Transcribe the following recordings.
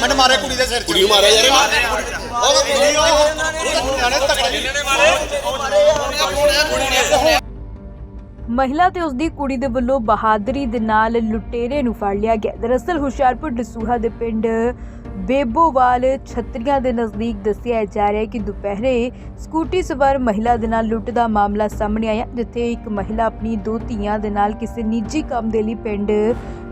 Helmet ਮਾਰੇ ਕੁੜੀ ਦੇ ਸਿਰ 'ਚ। ਕੁੜੀ ਮਾਰਿਆ ਯਾਰ। ਉਹ ਕੁੜੀ ਉਹ ਨਿਆਣੇ ਤਕੜੇ ਮਹਿਲਾ ਤੇ ਉਸ ਦੀ ਕੁੜੀ ਦੇ ਵੱਲੋਂ ਬਹਾਦਰੀ ਦੇ ਨਾਲ ਲੁਟੇਰੇ ਨੂੰ ਫੜ ਲਿਆ ਗਿਆ। ਦਰਅਸਲ ਹੁਸ਼ਿਆਰਪੁਰ ਦਸੂਹਾ ਦੇ ਪਿੰਡ ਬੇਬੋਵਾਲ ਛਤਰੀਆਂ ਦੇ ਨਜ਼ਦੀਕ ਦੱਸਿਆ ਜਾ ਰਿਹਾ ਹੈ ਕਿ ਦੁਪਹਿਰੇ ਸਕੂਟੀ ਸਵਾਰ ਮਹਿਲਾ ਦੇ ਨਾਲ ਲੁੱਟ ਦਾ ਮਾਮਲਾ ਸਾਹਮਣੇ ਆਇਆ ਜਿੱਥੇ ਇੱਕ ਮਹਿਲਾ ਆਪਣੀ ਦੋ ਧੀਆਂ ਦੇ ਨਾਲ ਕਿਸੇ ਨਿੱਜੀ ਕੰਮ ਦੇ ਲਈ ਪਿੰਡ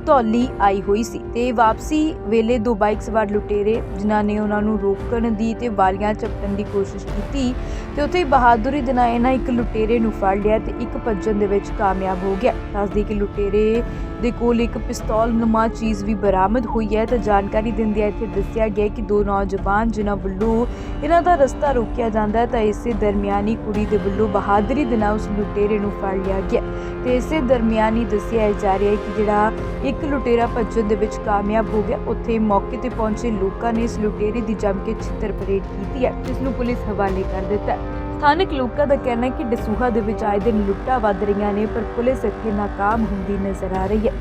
ਧੌਲੀ ਆਈ ਹੋਈ ਸੀ ਤੇ ਵਾਪਸੀ ਵੇਲੇ ਦੋ ਬਾਈਕ ਸਵਾਰ ਲੁਟੇਰੇ, ਜਿਨ੍ਹਾਂ ਨੇ ਉਹਨਾਂ ਨੂੰ ਰੋਕਣ ਦੀ ਤੇ ਵਾਲੀਆਂ ਚਪਟਣ ਦੀ ਕੋਸ਼ਿਸ਼ ਕੀਤੀ ਤੇ ਉੱਥੇ ਹੀ ਬਹਾਦੁਰੀ ਦੇ ਨਾਲ ਇਹਨਾਂ ਇੱਕ ਲੁਟੇਰੇ ਨੂੰ ਫੜ ਲਿਆ ਤੇ ਇੱਕ ਭੱਜਣ ਦੇ ਵਿੱਚ ਕਾਮਯਾਬ ਹੋ ਗਿਆ। ਦੱਸਦੀ ਕਿ ਲੁਟੇਰੇ ਦੇ ਕੋਲ ਇੱਕ ਪਿਸਤੌਲ ਨੁਮਾ ਚੀਜ਼ ਵੀ ਬਰਾਮਦ ਹੋਈ ਹੈ ਤੇ ਜਾਣਕਾਰੀ ਦਿੰਦਿਆਂ ਇੱਥੇ ਦੱਸਿਆ ਗਿਆ ਕਿ ਦੋ ਨੌਜਵਾਨ ਜਿਨ੍ਹਾਂ ਵੱਲੋਂ ਇਹਨਾਂ ਦਾ ਰਸਤਾ ਰੋਕਿਆ ਜਾਂਦਾ ਤਾਂ ਇਸੇ ਦਰਮਿਆਨੀ ਕੁੜੀ ਦੇ ਵੱਲੋਂ ਬਹਾਦਰੀ ਦੇ ਨਾਲ ਉਸ ਲੁਟੇਰੇ ਨੂੰ ਫੜ ਲਿਆ ਗਿਆ। ਤੇ ਇਸੇ ਦਰਮਿਆਨ ਹੀ ਦੱਸਿਆ ਜਾ ਰਿਹਾ ਹੈ ਕਿ ਜਿਹੜਾ ਇੱਕ ਲੁਟੇਰਾ ਭੱਜਣ ਦੇ ਵਿੱਚ ਕਾਮਯਾਬ ਹੋ ਗਿਆ। ਉੱਥੇ ਮੌਕੇ ਤੇ ਪਹੁੰਚੇ ਲੋਕਾਂ ਨੇ ਇਸ ਲੁਟੇਰੇ ਦੀ ਜੰਮ ਕੇ ਛਿੱਤਰ ਪਰੇਡ ਕੀਤੀ ਹੈ, ਜਿਸ ਨੂੰ ਪੁਲਿਸ ਹਵਾਲੇ ਕਰ ਦਿੱਤਾ ਸਥਾਨਕ ਲੋਕਾਂ ਦਾ ਕਹਿਣਾ ਹੈ ਕਿ ਡਸੂਹਾ ਦੇ ਵਿੱਚ ਆਏ ਦਿਨ ਲੁੱਟਾਂ ਵੱਧ ਰਹੀਆਂ ਨੇ, ਪਰ ਪੁਲਿਸ ਇੱਥੇ ਨਾਕਾਮ ਹੁੰਦੀ ਨਜ਼ਰ ਆ ਰਹੀ ਹੈ।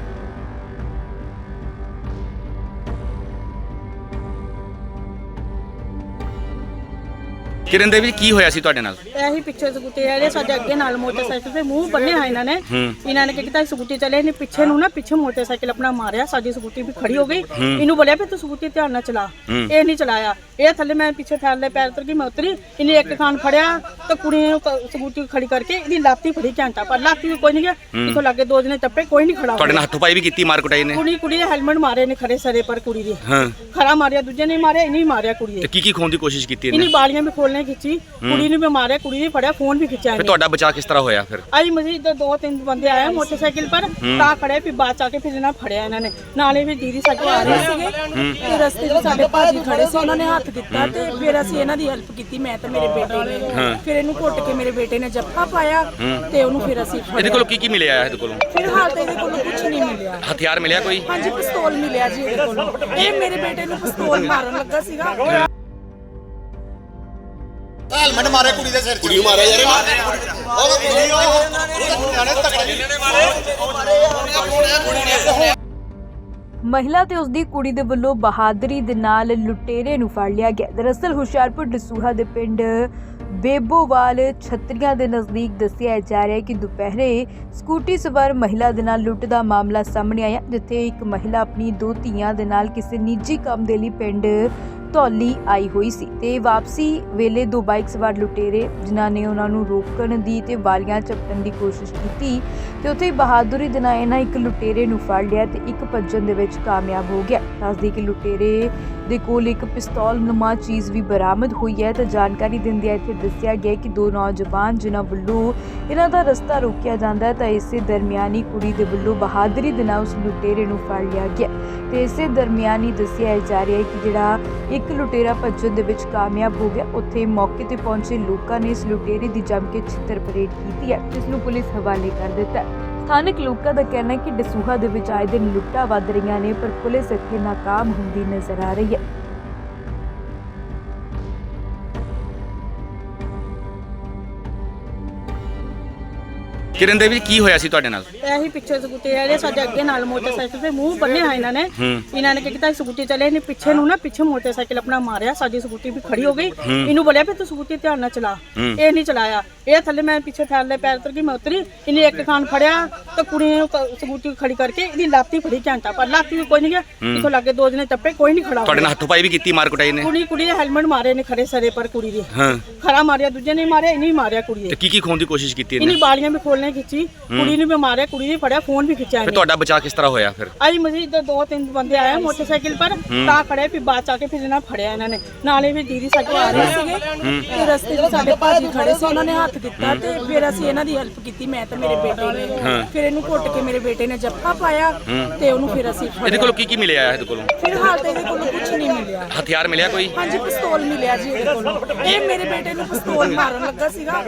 ਕਿਰਨ ਦੇਵੀ ਕੀ ਹੋਇਆ ਸੀ ਤੁਹਾਡੇ ਨਾਲ? ਇਹੀ ਪਿੱਛੇ ਸਕੂਟੀ ਆ ਰਹੇ ਸਾਡੇ ਅੱਗੇ ਨਾਲ ਮੋਟਰਸਾਈਕਲ ਤੇ ਮੂੰਹ ਬੰਨੇ ਹੋਏ ਇਹਨਾਂ ਨੇ। ਇਹਨਾਂ ਨੇ ਕੀ ਕੀਤਾ ਸਕੂਟੀ ਚਲੇ ਨੇ ਪਿੱਛੇ ਨੂੰ ਨਾ ਪਿੱਛੇ ਮੋਟਰਸਾਈਕਲ ਆਪਣਾ ਮਾਰਿਆ ਸਾਡੀ ਸਕੂਟੀ ਵੀ ਖੜੀ ਹੋ ਗਈ। ਇਹਨੂੰ ਬੋਲਿਆ ਵੀ ਤੂੰ ਸਕੂਟੀ ਧਿਆਨ ਨਾਲ ਚਲਾ। ਇਹ ਨਹੀਂ ਚਲਾਇਆ। ਇਹ ਥੱਲੇ ਮੈਂ ਪਿੱਛੇ ਥੱਲੇ ਪੈਰ ਉਤਰ ਗਈ ਮੈਂ ਉਤਰੀ ਇਹਨੇ ਇੱਕ ਖਾਨ ਫੜਿਆ ਤੇ ਕੁੜੀ ਨੂੰ ਕ- ਸਕੂਟੀ ਖੜੀ ਕਰਕੇ ਇਹਦੀ ਲਾਤੀ ਫੜੀ ਘੰਟਾ ਪਰ ਲਾਤੀ ਵੀ ਕੋਈ ਨਹੀਂ ਗਿਆ। ਇੱਥੋਂ ਲੱਗੇ ਦੋ ਜਣੇ ਟੱਪੇ ਕੋਈ ਨਹੀਂ ਖੜਾ ਤੁਹਾਡੇ ਨਾਲ। ਹੱਥੋਂ ਪਾਈ ਵੀ ਕੀਤੀ ਮਾਰ ਕੁਟਾਈ ਨੇ? ਕੁੜੀ ਕੁੜੀ ਦੇ ਹੈਲਮਟ ਮਾਰੇ ਨੇ ਖੜੇ ਸਰੇ ਪਰ ਕੁੜੀ ਦੀ। ਹਾਂ। ਖਰਾ ਮਾਰਿਆ ਦੂਜੇ ਨੇ ਮਾਰਿਆ ਇਹਨੇ ਹੀ ਮਾਰਿਆ ਕੁੜੀ ਤੇ ਦੇ ਕੀ ਕੀ ਖੋਣ ਦੀ ਕੋਸ਼ਿਸ਼ ਕੀਤੀ ਇਹਨੀ? ਇਹਨੇ ਬਾਲੀਆਂ ਵੀ ਖੋਲਣੇ ਖਿੱਚੀ ਕੁੜੀ ਨੂੰ ਵੀ ਮਾਰਿਆ ਕੁੜੀ ਨੇ ਫੜਿਆ ਫੋਨ ਵੀ ਖਿੱਚਿਆ ਫਿਰ ਇਹਨੇ ਤੁਹਾਡਾ ਬਚਾਅ ਕਿਸ ਤਰ੍ਹਾਂ ਹੋਇਆ ਫਿਰ? ਅੱਜ ਮਸਜਿਦ ਦੇ ਦੋ ਤਿੰਨ ਬੰਦੇ ਆਏ ਮੋਟਰਸਾਈਕਲ ਪਰ ਤਾਂ ਖੜੇ ਫਿਰ ਬਾਅਦ ਚ ਆ ਕੇ ਫਿਰ ਇਹਨਾਂ ਫੜਿਆ ਇਹਨਾਂ ਨੇ। ਨਾਲੇ ਵੀ ਦੀਦੀ ਸਾਡੇ ਆ ਰਹੇ ਸੀਗੇ ਤੇ ਰਸਤੇ 'ਚ ਸਾਡੇ ਭਾਜੀ ਖੜੇ ਸੀ ਉਹਨਾਂ ਨੇ ਹੱਥ ਦਿੱਤਾ ਤੇ ਫਿਰ ਅਸੀਂ ਇਹਨਾਂ ਦੀ ਹੈਲਪ ਕੀਤੀ ਮੈਂ ਤੇ ਮੇਰੇ ਬੇਟੇ ਨੇ। ਫਿਰ ਇਹਨੂੰ ਘੁੱਟ ਕੇ ਮੇਰੇ ਬੇਟੇ ਨੇ ਜੱਫਾ ਪਾਇਆ ਤੇ ਉਹਨੂੰ ਫਿਰ ਅਸੀਂ ਇਹਦੇ ਫੜਿਆ ਕੋਲੋਂ ਕੀ ਕੀ ਮਿਲਿਆ ਇਹਦੇ ਕੋਲੋਂ? ਫਿਲਹਾਲ ਤਾਂ ਇਹਦੇ ਕੋਲੋਂ ਕੁਝ ਨਹੀਂ ਮਿਲਿਆ। ਹਥਿਆਰ ਮਿਲਿਆ ਕੋਈ? ਹਾਂਜੀ ਪਿਸਤੌਲ ਮਿਲਿਆ ਜੀ ਇਹਦੇ ਕੋਲੋਂ। ਇਹ ਮੇਰੇ ਬੇਟੇ ਨੂੰ ਪਿਸਤੌਲ ਮਾਰਨ ਲੱਗਾ ਸੀਗਾ। ਹੈਲਮਟ ਮਾਰੇ ਕੁੜੀ ਦੇ ਸਿਰ 'ਚ। ਕੁੜੀ ਮਾਰਿਆ ਯਾਰ। ਉਹ ਕੁੜੀ ਉਹ ਨਿਆਣੇ ਤਕੜੇ ਮਹਿਲਾ ਤੇ ਉਸ ਦੀ ਕੁੜੀ ਦੇ ਵੱਲੋਂ ਬਹਾਦਰੀ ਦੇ ਨਾਲ ਲੁਟੇਰੇ ਨੂੰ ਫੜ ਲਿਆ ਗਿਆ। ਦਰਅਸਲ ਹੁਸ਼ਿਆਰਪੁਰ ਦਸੂਹਾ ਦੇ ਪਿੰਡ ਬੇਬੋਵਾਲ ਛਤਰੀਆਂ ਦੇ ਨਜ਼ਦੀਕ ਦੱਸਿਆ ਜਾ ਰਿਹਾ ਹੈ ਕਿ ਦੁਪਹਿਰੇ ਸਕੂਟੀ ਸਵਾਰ ਮਹਿਲਾ ਦੇ ਨਾਲ ਲੁੱਟ ਦਾ ਮਾਮਲਾ ਸਾਹਮਣੇ ਆਇਆ ਜਿੱਥੇ ਇੱਕ ਮਹਿਲਾ ਆਪਣੀ ਦੋ ਧੀਆਂ ਦੇ ਨਾਲ ਕਿਸੇ ਨਿੱਜੀ ਕੰਮ ਦੇ ਲਈ ਪਿੰਡ ਧੌਲੀ ਆਈ ਹੋਈ ਸੀ ਤੇ ਵਾਪਸੀ ਵੇਲੇ ਦੋ ਬਾਈਕ ਸਵਾਰ ਲੁਟੇਰੇ, ਜਿਨ੍ਹਾਂ ਨੇ ਉਹਨਾਂ ਨੂੰ ਰੋਕਣ ਦੀ ਤੇ ਵਾਲੀਆਂ ਚਪਟਣ ਦੀ ਕੋਸ਼ਿਸ਼ ਕੀਤੀ ਤੇ ਉੱਥੇ ਹੀ ਬਹਾਦੁਰੀ ਦੇ ਇਹਨਾਂ ਇੱਕ ਲੁਟੇਰੇ ਨੂੰ ਫੜ ਲਿਆ ਤੇ ਇੱਕ ਭੱਜਣ ਦੇ ਵਿੱਚ ਕਾਮਯਾਬ ਹੋ ਗਿਆ। ਦੱਸਦੀ ਕਿ ਲੁਟੇਰੇ ਦੇ ਕੋਲ ਇੱਕ ਪਿਸਤੌਲ ਨੁਮਾ ਚੀਜ਼ ਵੀ ਬਰਾਮਦ ਹੋਈ ਹੈ ਤਾਂ ਜਾਣਕਾਰੀ ਦਿੰਦਿਆਂ ਇੱਥੇ ਦੱਸਿਆ ਗਿਆ ਕਿ ਦੋ ਨੌਜਵਾਨ ਜਿਨ੍ਹਾਂ ਵੱਲੋਂ ਇਹਨਾਂ ਦਾ ਰਸਤਾ ਰੋਕਿਆ ਜਾਂਦਾ ਤਾਂ ਇਸੇ ਦਰਮਿਆਨੀ ਕੁੜੀ ਦੇ ਵੱਲੋਂ ਬਹਾਦਰੀ ਦੇ ਨਾਲ ਉਸ ਲੁਟੇਰੇ ਨੂੰ ਫੜ ਲਿਆ ਗਿਆ ਤੇ ਇਸੇ ਦਰਮਿਆਨ ਹੀ ਦੱਸਿਆ ਜਾ ਰਿਹਾ ਹੈ ਕਿ ਜਿਹੜਾ ਇੱਕ ਲੁਟੇਰਾ ਭੱਜਣ ਦੇ ਵਿੱਚ ਕਾਮਯਾਬ ਹੋ ਗਿਆ, ਉੱਥੇ ਮੌਕੇ ਤੇ ਪਹੁੰਚੇ ਲੋਕਾਂ ਨੇ ਇਸ ਲੁਟੇਰੇ ਦੀ ਜੰਮ ਕੇ ਛਿੱਤਰ ਪਰੇਡ ਕੀਤੀ ਹੈ, ਜਿਸ ਨੂੰ ਪੁਲਿਸ ਹਵਾਲੇ ਕਰ ਦਿੱਤਾ ਸਥਾਨਕ ਲੋਕਾਂ ਦਾ ਕਹਿਣਾ ਹੈ ਕਿ ਡਸੂਹਾ ਦੇ ਵਿੱਚ ਆਏ ਦਿਨ ਲੁੱਟਾਂ ਵੱਧ ਰਹੀਆਂ ਨੇ, ਪਰ ਪੁਲਿਸ ਇੱਥੇ ਨਾਕਾਮ ਹੁੰਦੀ ਨਜ਼ਰ ਆ ਰਹੀ ਹੈ। ਕਿਰਨ ਦੇਵੀ ਕੀ ਹੋਇਆ ਸੀ ਤੁਹਾਡੇ ਨਾਲ? ਇਹੀ ਪਿੱਛੇ ਸਕੂਟੀ ਆ ਰਹੇ ਸਾਡੇ ਅੱਗੇ ਨਾਲ ਮੋਟਰਸਾਈਕਲ ਤੇ ਮੂੰਹ ਬੰਨੇ ਹੋਏ ਇਹਨਾਂ ਨੇ। ਇਹਨਾਂ ਨੇ ਕੀ ਕੀਤਾ ਸਕੂਟੀ ਚਲੇ ਨੇ ਪਿੱਛੇ ਨੂੰ ਨਾ ਪਿੱਛੇ ਮੋਟਰਸਾਈਕਲ ਆਪਣਾ ਮਾਰਿਆ ਸਾਡੀ ਸਕੂਟੀ ਵੀ ਖੜੀ ਹੋ ਗਈ। ਇਹਨੂੰ ਬੋਲਿਆ ਵੀ ਤੂੰ ਸਕੂਟੀ ਧਿਆਨ ਨਾਲ ਚਲਾ। ਇਹ ਨਹੀਂ ਚਲਾਇਆ। ਇਹ ਥੱਲੇ ਮੈਂ ਪਿੱਛੇ ਥੱਲੇ ਪੈਰ ਉਤਰ ਗਈ ਮੈਂ ਉਤਰੀ। ਇਹਨੇ ਇੱਕ ਖਾਨ ਫੜਿਆ ਤੇ ਕੁੜੀ ਨੂੰ ਕ- ਸਕੂਟੀ ਖੜੀ ਕਰਕੇ ਇਹਦੀ ਲਾਤੀ ਫੜੀ ਘੰਟਾ ਪਰ ਲਾਤੀ ਵੀ ਕੋਈ ਨਹੀਂ ਗਿਆ। ਇੱਥੋਂ ਲੱਗੇ ਦੋ ਜਣੇ ਟੱਪੇ ਕੋਈ ਨਹੀਂ ਖੜਾ ਤੁਹਾਡੇ ਨਾਲ ਹੋਇਆ। ਹੱਥੋਂ ਪਾਈ ਵੀ ਕੀਤੀ ਮਾਰ ਕੁਟਾਈ ਨੇ ਕੁੜੀ ਕੁੜੀ ਦੇ ਹੈਲਮਟ ਮਾਰੇ ਨੇ ਖੜੇ ਸਰੇ ਪਰ ਕੁੜੀ ਦੀ। ਹਾਂ। ਖਰਾ ਮਾਰਿਆ ਦੂਜੇ ਨੇ ਮਾਰਿਆ ਇਹਨੇ ਹੀ ਮਾਰਿਆ ਕੁੜੀ ਤੇ ਦੇ ਕੀ ਕੀ ਖੋਣ ਦੀ ਕੋਸ਼ਿਸ਼ ਕੀਤੀ ਇਹਨੀ? ਇਹਨੇ ਬਾਲੀਆਂ ਵੀ ਖੋਲਣੇ ਖਿੱਚੀ ਕੁੜੀ ਨੂੰ ਵੀ ਮਾਰਿਆ ਕੁੜੀ ਨੇ ਫੜਿਆ ਫੋਨ ਵੀ ਖਿੱਚਿਆ ਫਿਰ ਇਹਨੇ ਤੁਹਾਡਾ ਬਚਾਅ ਕਿਸ ਤਰ੍ਹਾਂ ਹੋਇਆ ਫਿਰ? ਅੱਜ ਮਸਜਿਦ ਦੇ ਦੋ ਤਿੰਨ ਬੰਦੇ ਆਏ ਮੋਟਰਸਾਈਕਲ ਪਰ ਤਾਂ ਖੜੇ ਫਿਰ ਬਾਅਦ ਚ ਆ ਕੇ ਫਿਰ ਇਹਨਾਂ ਫੜਿਆ ਇਹਨਾਂ ਨੇ। ਨਾਲੇ ਵੀ ਦੀਦੀ ਸਾਡੇ ਆ ਰਹੇ ਸੀਗੇ ਤੇ ਰਸਤੇ 'ਚ ਸਾਡੇ ਭਾਜੀ ਖੜੇ ਸੀ ਉਹਨਾਂ ਨੇ ਹੱਥ ਦਿੱਤਾ ਤੇ ਫਿਰ ਅਸੀਂ ਇਹਨਾਂ ਦੀ ਹੈਲਪ ਕੀਤੀ ਮੈਂ ਤੇ ਮੇਰੇ ਬੇਟੇ ਨੇ। ਫਿਰ ਇਹਨੂੰ ਘੁੱਟ ਕੇ ਮੇਰੇ ਬੇਟੇ ਨੇ ਜੱਫਾ ਪਾਇਆ ਤੇ ਉਹਨੂੰ ਫਿਰ ਅਸੀਂ ਇਹਦੇ ਕੋਲੋਂ ਕੀ ਕੀ ਮਿਲਿਆ ਇਹਦੇ ਕੋਲੋਂ? ਫਿਲਹਾਲ ਤਾਂ ਇਹਦੇ ਕੋਲੋਂ ਕੁਝ ਨਹੀਂ ਮਿਲਿਆ। ਹਥਿਆਰ ਮਿਲਿਆ ਕੋਈ? ਹਾਂਜੀ ਪਿਸਤੌਲ ਮਿਲਿਆ ਜੀ ਇਹਦੇ ਕੋਲੋਂ। ਇਹ ਮੇਰੇ ਬੇਟੇ ਨੂੰ ਪਿਸਤੌਲ ਮਾਰਨ ਲੱਗਾ ਸੀਗਾ।